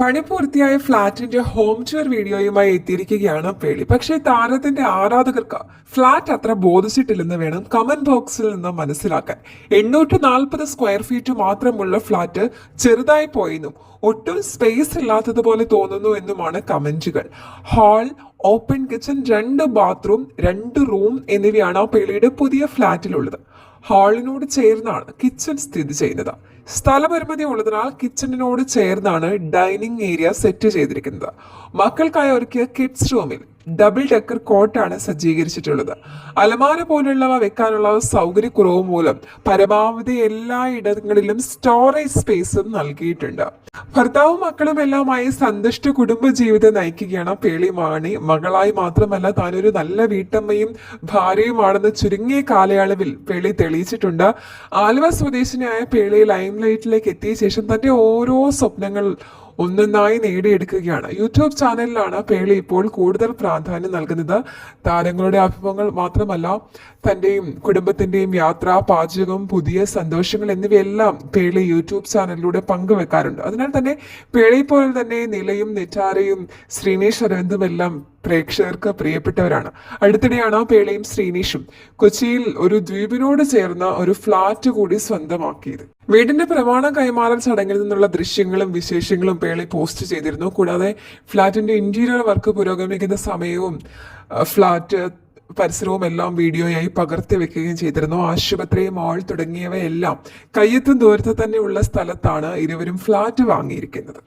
പണി പൂർത്തിയായ ഫ്ളാറ്റിന്റെ home tour വീഡിയോയുമായി എത്തിയിരിക്കുകയാണ് പേളി. പക്ഷേ താരത്തിന്റെ ആരാധകർക്ക് ഫ്ളാറ്റ് അത്ര ബോധിച്ചിട്ടില്ലെന്ന് വേണം കമന്റ് ബോക്സിൽ നിന്ന് മനസ്സിലാക്കാൻ. എണ്ണൂറ്റി നാൽപ്പത് സ്ക്വയർ ഫീറ്റ് മാത്രമുള്ള ഫ്ളാറ്റ് ചെറുതായി പോയെന്നും ഒട്ടും സ്പേസ് ഇല്ലാത്തതുപോലെ തോന്നുന്നു എന്നുമാണ് കമന്റുകൾ. ഹാൾ ഓപ്പൺ കിച്ചൺ രണ്ട് ബാത്റൂം രണ്ട് റൂം എന്നിവയാണ് പേളിയുടെ പുതിയ ഫ്ളാറ്റിലുള്ളത് ഹാളിനോട് ചേർന്നാണ് കിച്ചൺ സ്ഥിതി ചെയ്യുന്നത്. സ്ഥലപരിമിതി ഉള്ളതിനാൽ കിച്ചണിനോട് ചേർന്നാണ് ഡൈനിങ് ഏരിയ സെറ്റ് ചെയ്തിരിക്കുന്നത്. മക്കൾക്കായി ഒരുക്കിയ കിഡ്സ് റൂമിൽ ഡബിൾ ഡെക്കർ കോട്ടാണ് സജ്ജീകരിച്ചിട്ടുള്ളത്. അലമാര പോലുള്ളവ വെക്കാനുള്ള സൗകര്യക്കുറവ് മൂലം പരമാവധി എല്ലാ ഇടങ്ങളിലും സ്റ്റോറേജ് സ്പേസും നൽകിയിട്ടുണ്ട്. ഭർത്താവും മക്കളും എല്ലാമായി സന്തുഷ്ട കുടുംബ ജീവിതം നയിക്കുകയാണ് പേളി മാണി. മകളായി മാത്രമല്ല താനൊരു നല്ല വീട്ടമ്മയും ഭാര്യയുമാണെന്ന് ചുരുങ്ങിയ കാലയളവിൽ പേളി തെളിയിച്ചിട്ടുണ്ട്. ആലുവ സ്വദേശിനിയായ പേളി ലൈംലൈറ്റിലേക്ക് എത്തിയ ശേഷം തന്റെ ഓരോ സ്വപ്നങ്ങൾ ഒന്നൊന്നായി നേടിയെടുക്കുകയാണ്. യൂട്യൂബ് ചാനലിലാണ് പേളി ഇപ്പോൾ കൂടുതൽ പ്രാധാന്യം നൽകുന്നത്. താരങ്ങളുടെ അഭിമുഖങ്ങൾ മാത്രമല്ല തന്റെയും കുടുംബത്തിന്റെയും യാത്ര പാചകം പുതിയ സന്തോഷങ്ങൾ എന്നിവയെല്ലാം പേളി യൂട്യൂബ് ചാനലിലൂടെ പങ്കുവെക്കാറുണ്ട്. അതിനാൽ തന്നെ പേളി പോലെ തന്നെ നിലയും നെറ്റാരയും ശ്രീനേഷ് അരവിന്ദും എല്ലാം പ്രേക്ഷകർക്ക് പ്രിയപ്പെട്ടവരാണ്. അടുത്തിടെയാണ് പേളയും ശ്രീനീഷും കൊച്ചിയിൽ ഒരു ദ്വീപിനോട് ചേർന്ന ഒരു ഫ്ളാറ്റ് കൂടി സ്വന്തമാക്കിയത്. വീടിന്റെ പ്രമാണം കൈമാറൽ ചടങ്ങിൽ നിന്നുള്ള ദൃശ്യങ്ങളും വിശേഷങ്ങളും പേളി പോസ്റ്റ് ചെയ്തിരുന്നു. കൂടാതെ ഫ്ളാറ്റിന്റെ ഇന്റീരിയർ വർക്ക് പുരോഗമിക്കുന്ന സമയവും ഫ്ളാറ്റ് പരിസരവും എല്ലാം വീഡിയോയായി പകർത്തി വെക്കുകയും ചെയ്തിരുന്നു. ആശുപത്രി മാൾ തുടങ്ങിയവയെല്ലാം കയ്യെത്തും ദൂരത്ത് തന്നെയുള്ള സ്ഥലത്താണ് ഇരുവരും ഫ്ളാറ്റ് വാങ്ങിയിരിക്കുന്നത്.